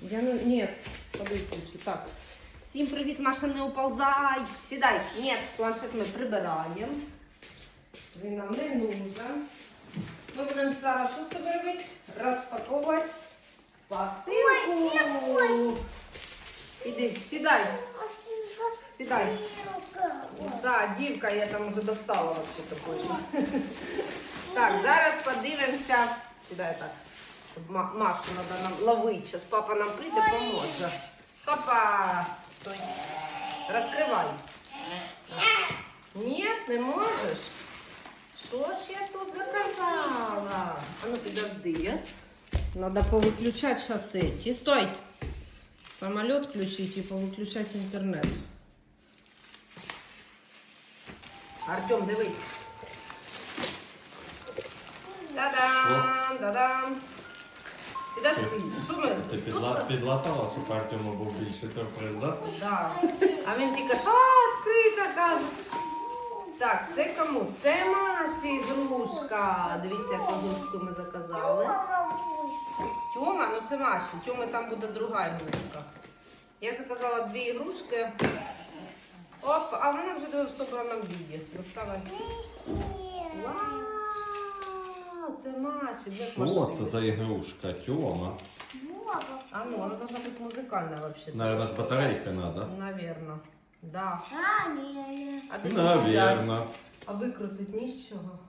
Я не... Нет, тобою включу. Так. Всім привіт, Маша, не уползай. Сідай. Нет, планшет ми прибираємо. Він нам не нужен. Ми будемо зараз що з тобою робити? Розпаковувати посилку. Іди, сідай. Сідай. Да, дівка, я там вже достала вообще такою. Так, зараз подивимося. Сідай так. Щоб Ма- Машу треба нам ловити. Зараз папа нам прийде, поможе. Папа! Стой. Розкривай. Ні, не можеш? Що ж я тут заказала? А ну подожди. Надо повыключать сейчас эти. Стой! Самолет включить и повыключать интернет. Артем, дивись. Та-дам! Та-дам! Ти даш що ми? Ти підла- підлатала, щоб Артему був більше сюрприз, так? Да. А він тільки що відкрита каже. Так, це кому? Це Маші ігрушка. Дивіться, яку ігрушку ми заказали. Тьома, ну це Маші. Тьоми там буде друга ігрушка. Я заказала дві ігрушки. Оп, а вона вже в собраному віді. Доставай. Вау, це Маші. Де Що Маша це за ігрушка? Тьома. А ну, она должна быть музыкальная вообще. Наверно, з батарейки треба. Наверно. Да. А ти Ну, що взяв? Навірно. А викрутить ні з чого?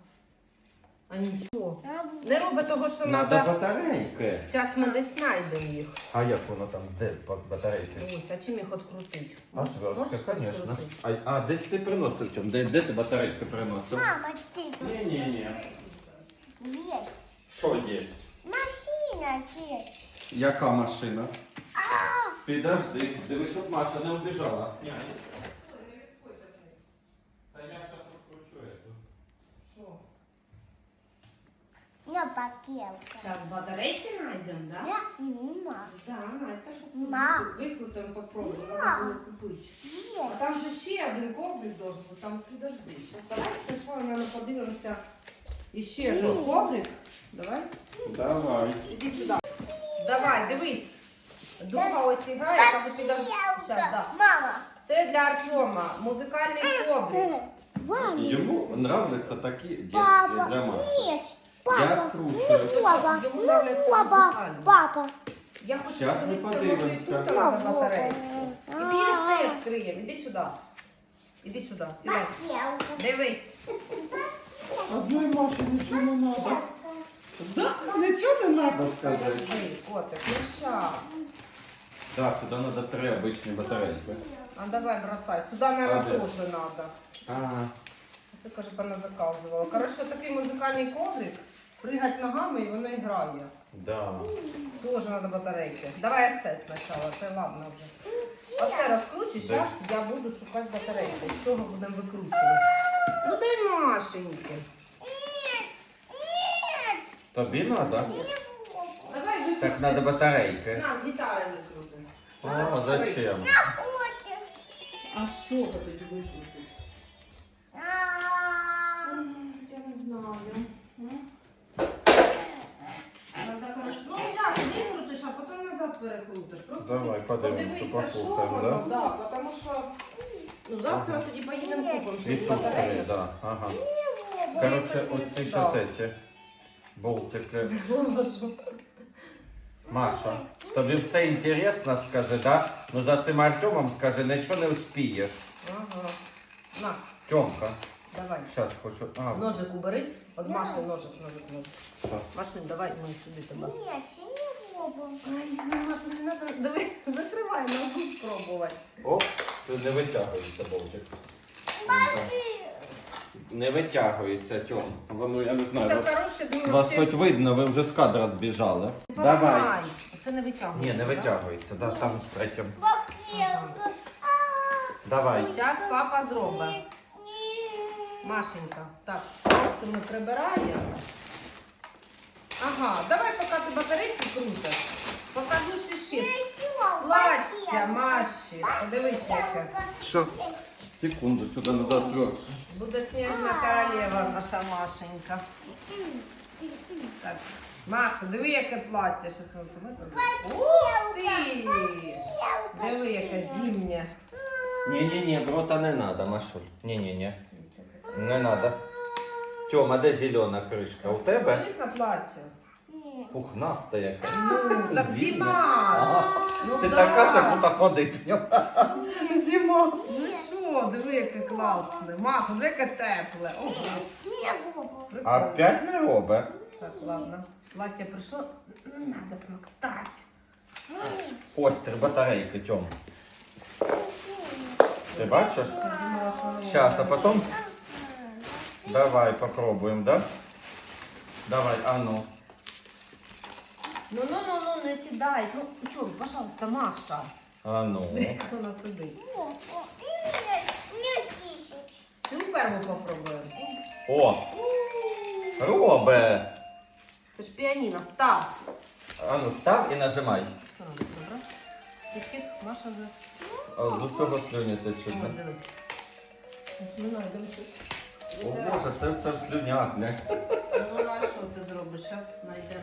А нічого. Не роби того, що Надо треба. батарейки. Зараз ми десь знайдемо їх. А як воно там, де батарейки? Ось, а чим їх відкрутити? А швертка, Можеш звісно. відкрутити? А, а десь ти приносив чим? Де, де ти батарейки приносив? Мама, ты Ні-ні-ні. есть. Що є? Машина есть. Яка машина? Підожди, дивись, щоб Маша не убіжала. Ні, Та я зараз відкручу эту. Що? Я пакелка. Зараз батарейки знайдемо, да? Я мама. Да, это сейчас Мам. викрутимо, попробуємо. Мам. Надо було купити. А там же ще один коврик должен бути, там підожди. Сейчас давай спочатку, наверное, подивимося. Іще один коврик. Давай. Давай. Іди сюди. Давай, дивись. Друга ось грає, каже, підожди. Щас, да. Мама. Це для Артема. Музикальний коврик. Ваня. Йому нравляться такі дітки Папа. для Маші. Нет. Я Папа. кручу. Папа. Йому нравляться Папа. Папа. Я хочу Щас ми подивитися, може і подивимося. тут треба батарейки. І біля це відкриємо. Іди сюди. Іди сюди, сідай. Дивись. Одной Маші нічого не треба. Да, нічого не треба сказати. Подожди, котик, ну щас. Так, сюди треба три обичні батарейки. А давай бросай. Сюда, наверное, А де? тоже надо. Ага. Це каже, вона заказувала. Коротше, такий музикальний коврик. Пригать ногами і воно і грає. Да. Тоже треба батарейки. Давай оце спочатку, це ладно вже. Оце розкручу, зараз я буду шукати батарейку. З чого будемо викручувати? Ну дай Машеньки. Тобі треба? Давай викрути. Так треба батарейки. На, з гітари викрути. О, зачем? А що ви тоді викрутити? А, Я не знаю. Надо, короче, ну сейчас викрутиш, а потім назад перекрутиш. Просто Давай, подивимося, подивитися, що послухаємо, воно, да? да, тому що ну, завтра тоді поїдемо купимо І щось тут три, да. Ага. Не оці туди. Болтики. Маша, тобі все інтересно, скажи, да? Ну за цим Артемом скажи, нічого не успієш. Ага. На, Тьомка, давай. зараз хочу. А, Ножик убери. От Маші ножик, ножик, ножик. щас. Машин, давай ми сюди тебе. Нет, Ну, Маша, не закривай, спробувати. Оп, це не витягується болтик. Не витягується, Тьом. Воно, я не знаю. Вас, коротше, думаю, вас хоч видно, ви вже з кадра збіжали. Давай. Це не витягується. Ні, не да? витягується, да, там з третім. Давай. Зараз папа зробить. Машенька, так, ти ми прибираємо. Ага, давай поки ти батарейки крутиш. Покажу ще ще. Плаття Маші. Подивись, яке. Щас. Секунду, сюди треба трьох. Буде сніжна королева наша Машенька. Так, Маша, диви, яке плаття. Щас. Ух ти! Диви, яке зімнє. Ні-ні-ні, в рота не надо, Машуль. Ні-ні-ні. Не надо. Тьома, де зелена кришка? У тебе? Дивись на плаття. Пухнаста яка. Ну, так зима ж. Ага. Ну, Ти да. така, що будто ходить. Зима. Ну що, диви, яке класне. Маша, диви, яке тепле. Ого. Прикольно. Опять не робить. Так, ладно. Плаття прийшло. Не надо смоктати. Остер батарейки, Тьом. Ти бачиш? Я думала, що воно Сейчас, а буде. Давай попробуем, да? Давай, а ну. Ну, ну, ну, ну, не сідай. Ну, чого, пожалуйста, Маша. А ну. Як вона сидить. Цю перву попробуємо. О! Робе! Це ж піаніно, став. А ну став і нажимай. Все, добре. Тих-тих, Маша вже. А, З усього слюні течуть. Ой, да? дивись. Ось ми знайдемо щось. О боже, це все в слюнях, бля. Ну, а що ти зробиш? Зараз знайдемо.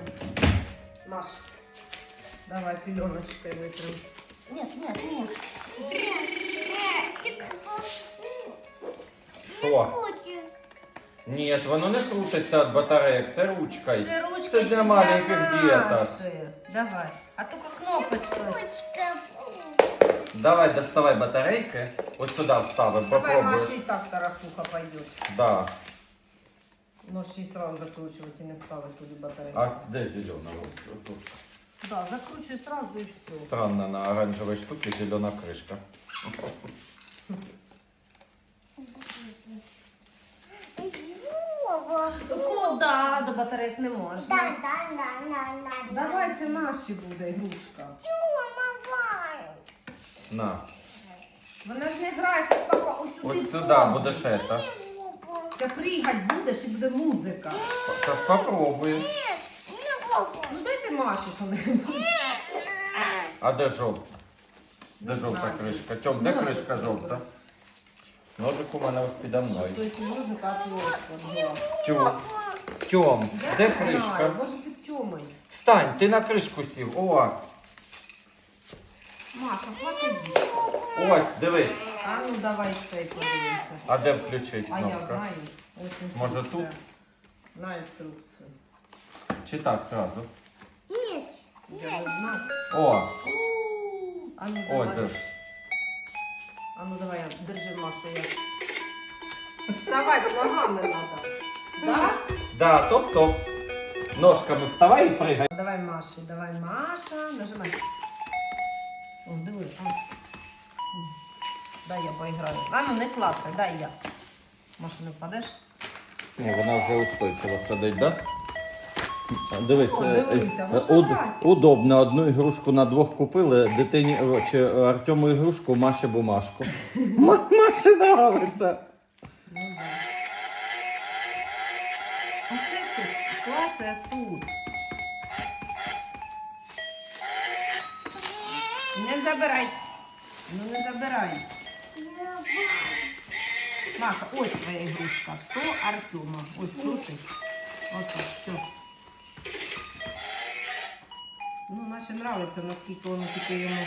Маш, давай пільоночкою витрим. Ні, ні, ні. Що? Ні, воно не крутиться від батарейок, це ручкою. Це ручка Це для маленьких діток. Давай. А тільки кнопочка. Ручка. Давай, доставай батарейки. Ось сюди вставимо, Давай, попробуй. І так тарахуха пойдет. Да. Можеш її сразу закручувати і не ставити туди батарейку. А де зелена? Ось тут. Да, закручуй сразу і все. Странно, на оранжевой штуке зелена крышка. Куда? До батарейок не можна. Да, да, да, да, да. Давай, це наші буде ігрушка. На. Вона ж не грає, щас папа ось сюди. Ось сюди будеш это. Це пригать будеш і буде музика. Сейчас попробуєш. Ну дайте Маші що-небудь. А де жовта? Де Не жовта знаю. кришка? Тьом, де Ножик кришка жовта? Ножик у мене ось підо мною. Тобто музика от була. Тьом. Тьом, де Я не знаю, кришка? Може під тьомою. Встань, ти на кришку сів. О, Маша, хватить їсти. ось, дивись. А ну давай цей подивимося. А де включить А я кнопка? знаю. Ось Може, інструкція. На інструкцію. Чи так сразу? Ні. Я не знаю. О, А ну ось, давай. де. А ну давай, я держи Машу. Я. Вставати ногами треба. Да? Да, топ-топ. Ножками вставай і пригай. Давай Маші, давай Маша. Нажимай. О, диви. А. Дай я поіграю. А ну не клацай, дай я. Маша, не впадеш? Ні, вона вже устойчиво сидить, да? Дивись, О, е, дивися, е, можна уд- удобно. Одну ігрушку на двох купили, дитині о, чи Артему ігрушку, Маші бумажку. Ма- Маші нравиться. Ну да. А це ще клацає тут. Не забирай. Ну не забирай. Маша, ось твоя ігрушка. То Артема. Ось крути. Ось все. Ну, наче нравиться, наскільки воно тільки йому.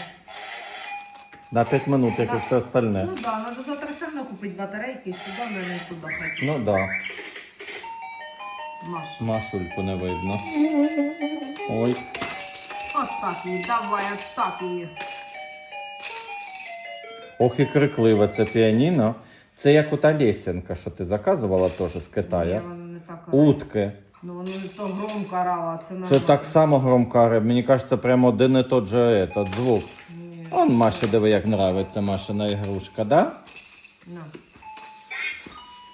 На 5 минут, як і все остальне. Ну так, да, треба завтра все одно купити батарейки сюди, не туди хай. Ну да, Маша. Машульку не видно. Ой. Так її, давай, так її. Ох і крикливе це піаніно. Це як у та лесенка, що ти заказувала теж з Ні, воно не так орає. Утки. Ну воно не то громко орало, а це Це так само громко орає. Мені кажеться, прямо один і тот же этот звук. Ні. Он Маші диви, як нравиться Машина ігрушка, да? На.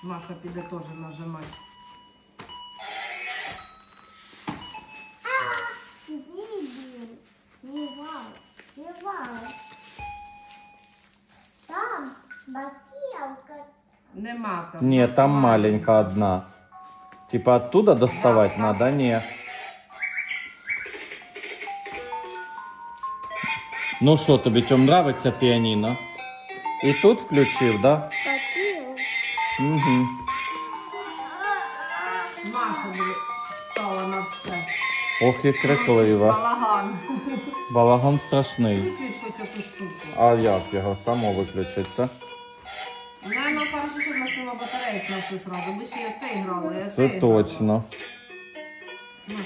Маша піде теж нажимати. вау. Там бакелка. Нема там. Ні, там маленька одна. Типа оттуда доставать надо? Ні. Ну що, тобі Тьом нравиться піаніно? І тут включив, да? Бакел. Угу. Маша диви, стала на все. Ох і криклива. Балаган. Балаган страшний. Виключ хоч цю штуку. А як його само виключиться? Наверно, хорошо, що в нас нема батарейок на все сразу. Ми ще й оце грали, і оце Це грали. точно.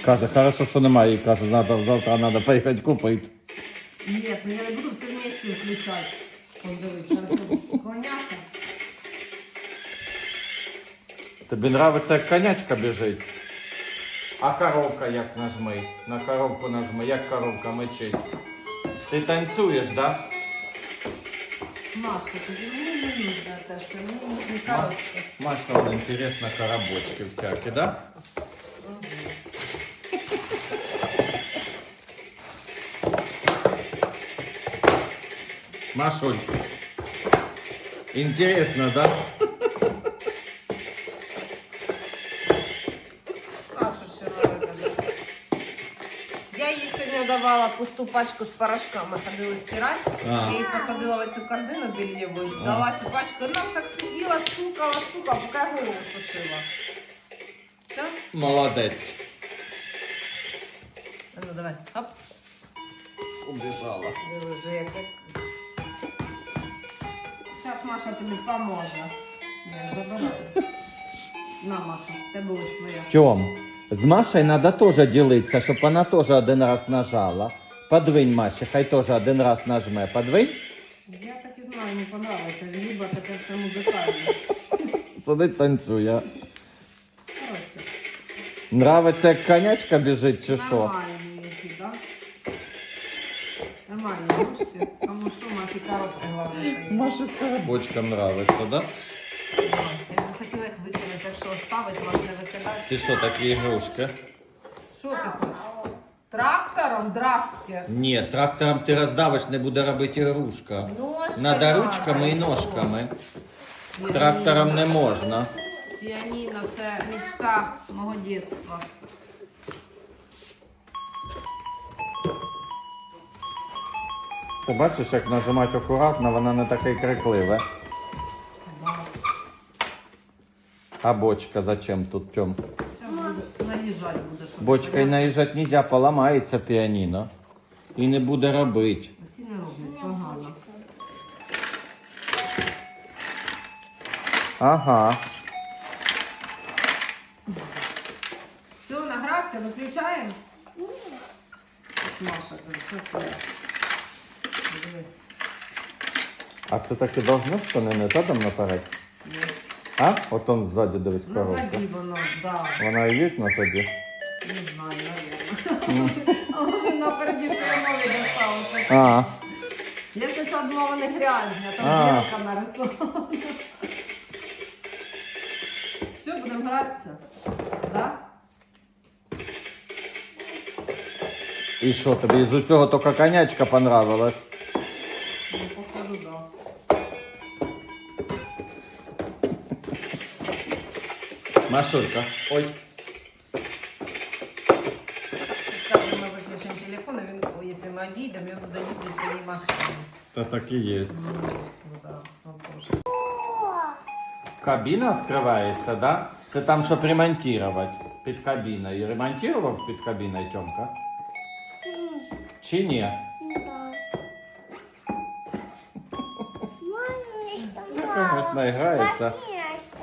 Каже, хорошо, що немає. І каже, завтра треба поїхати купити. Ні, ну я не буду все вместе включати. Подивись, зараз коняка. Тобі нравиться, як конячка біжить. А коровка як нажми? На коровку нажми, як коровка мечить. Ти танцюєш, так? Да? Маша, кажи, мені не нужно це все, мені нужні коробки. Маша, вон, интересно, коробочки всякі, да? Машуль, интересно, да? Я їй сьогодні давала пусту пачку з порошками, ходила стирати. Я її посадила в цю корзину бельєву, дала цю пачку, вона так сиділа, стукала, стукала, поки голову сушила. Так? Молодець. А Ну давай, оп. Убежала. Диви вже як. Зараз Маша тобі поможе. Я забираю. На, Маша, тебе ось твоя. Тьом, з Машею треба теж ділитися, щоб вона теж один раз нажала. Подвинь Маші, хай теж один раз нажме. Подвинь. Я так і знаю, йому подобається. Любить таке все музикальне. Сидить танцює. Коротше, Нравиться, як конячка біжить чи що? нормальні які, да? Нормальні ручки. Тому що Маші коробки головне. Маші з коробочком нравиться, да? Да. Я б хотіла їх викинути, так що оставити, Маш не викидати. Ти що, такі ігрушки? Що ти хочеш? Трактором? Здрасте. Ні, трактором ти роздавиш, не буде робити ігрушка. Ножка Надо надо. ручками і ножками. Піаніно. Трактором не можна. Піаніно це мечта мого дитинства. Ти бачиш, як нажимати акуратно, вона не таке крикливе. А бочка зачем тут тьом? Зараз буде наїжджати буде, щоб наїжджати нельзя, поламається піаніно. І не буде робити. Ці не роблять погано. Ага. Все, награвся, виключаємо? Ось Маша, кажу, що це? Диви. А це так і должно, що не, не задом наперед? Ну, А? От он ззаді дивись коробка. Назаді воно, да. Вона і є назаді? Не знаю, наверное. А може напереді все нові досталося. А, Я спочатку думала, вони грязні, а там А. білка нарисована. Все, будемо гратися. Да? і що, тобі з усього тільки конячка понравилась? Ну, походу, да. Машулька, ой. Скажемо, ми виключимо телефон, і він, якщо ми одійдемо, він буде їздити по машині. Та так і є. Кабіна відкривається, да? Це там, щоб ремонтувати під кабіною. Ремонтував під кабіною Тьомка? Чи ні? Це, конечно, грається.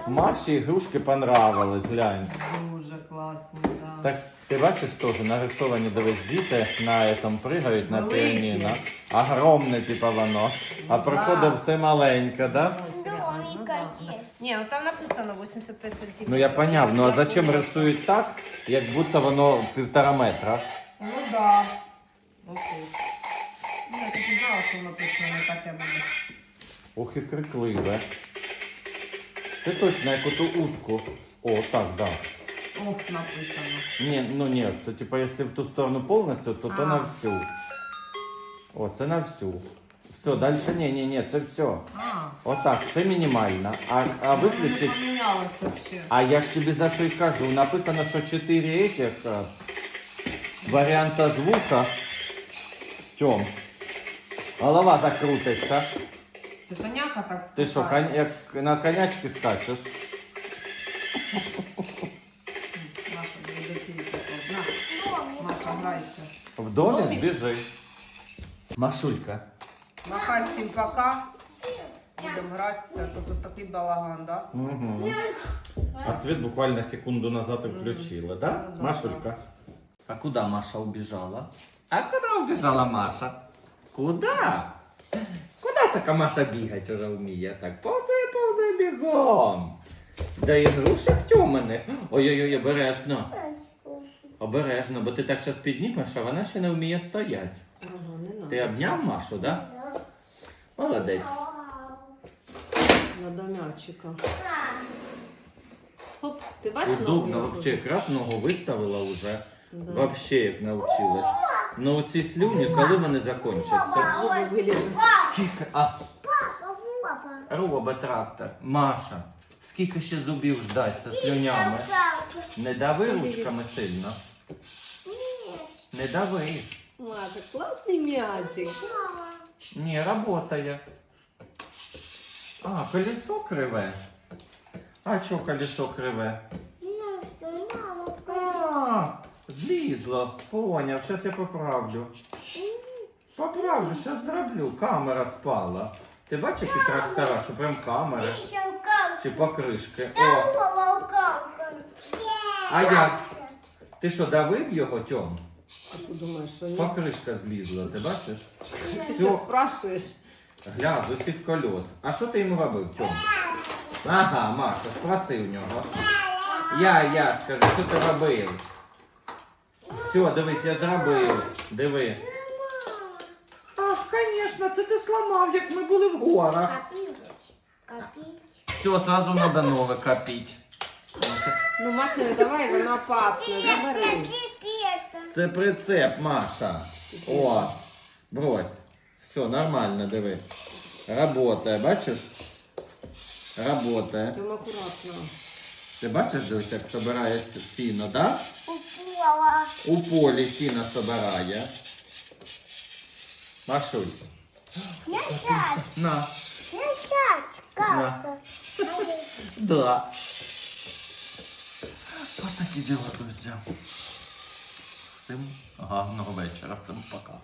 Маші ігрушки понравились, глянь. Дуже класно, да. Так ти бачиш теж нарисовані дивись діти на этом пригають на Великі. піаніно. Огромне, типа воно. А Да. проходить все маленьке, да? Ось, реально, ну, да. Ні, ну там написано 85 сантиметрів. Ну я поняв, ну а зачем рисують так, як будто воно півтора метра? Ну да. Ну тож. Ну, я так і знала, що воно точно не таке буде. Ох і крикливе. Це точно як оту утку. О, так, да. Оф написано. Ні, ну ні, це типа, якщо в ту сторону повністю, то то А. на всю. О, це на всю. Все, далі ні, ні, ні, це все. А, Отак, це мінімально. А, а воно не виключить. помінялось вообще. А я ж тобі за що й кажу. Написано, що 4 этих е, варіанта звука. Тьом. Голова закрутиться. Це коняка так сказати. Ти що, кон... як на конячки скачеш? Маша, вже до цієї Маша, грайся. В домі біжи. Машулька. Махай всім пока. Будемо гратися, то тут такий балаган, да? Угу. А свет буквально секунду назад включила, да? Ну да, Машулька? А куда Маша убежала? А куда убежала Маша? Куда? Така Маша бігать уже вміє? Так, повзає, повзає бігом. Де ігрушек тьоманих? Ой-ой-ой, обережно. Обережно, бо ти так щас піднімеш, а вона ще не вміє стоять. Ага, не надо. Ти обняв Машу, да? Молодець. Надо м'ячика. Хоп, ти бачиш Удобно, ноги? вообще, якраз ногу виставила уже. Да. Вообще як навчилась. Ну ці слюні, коли вони закінчаться? Зуби вилізуть. Скільки? А, Папа, папа. трактор. Маша, скільки ще зубів ждать зі слюнями? Не дави ручками сильно. Не дави. Маша, класний м'ячик. Ні, работає. А, колесо криве. А чого колесо криве? Ну мама, А, злізло. Поняв, зараз я поправлю. Поправлю, зараз зроблю. Камера спала. Ти бачиш, які трактора, що прям камери чи покришки. О, А я? ти що, давив його, Тьом? Ти що думаєш, що ні? Покришка злізла, ти бачиш? Ти що спрашуєш? Гля, з усіх кольос. А що ти йому робив, Тьом? Ага, Маша, спроси у нього. Я, я, скажи, що ти робив? Все, дивись, я зробив. Диви. Ах, це ти сламав, як ми були в горах. Все, сразу надо нове копити. Ну, Маша, не давай, вона опасна, забери. Це прицеп, Маша. О, брось. Все, нормально, диви. Работає, бачиш? Работає. Прям акуратно. Ти бачиш, дивись, як собирає сіно, да? У полі сіно собирає. Машуль, на. Да. Вот такі діла, друзі. Всім гарного вечора, всім пока.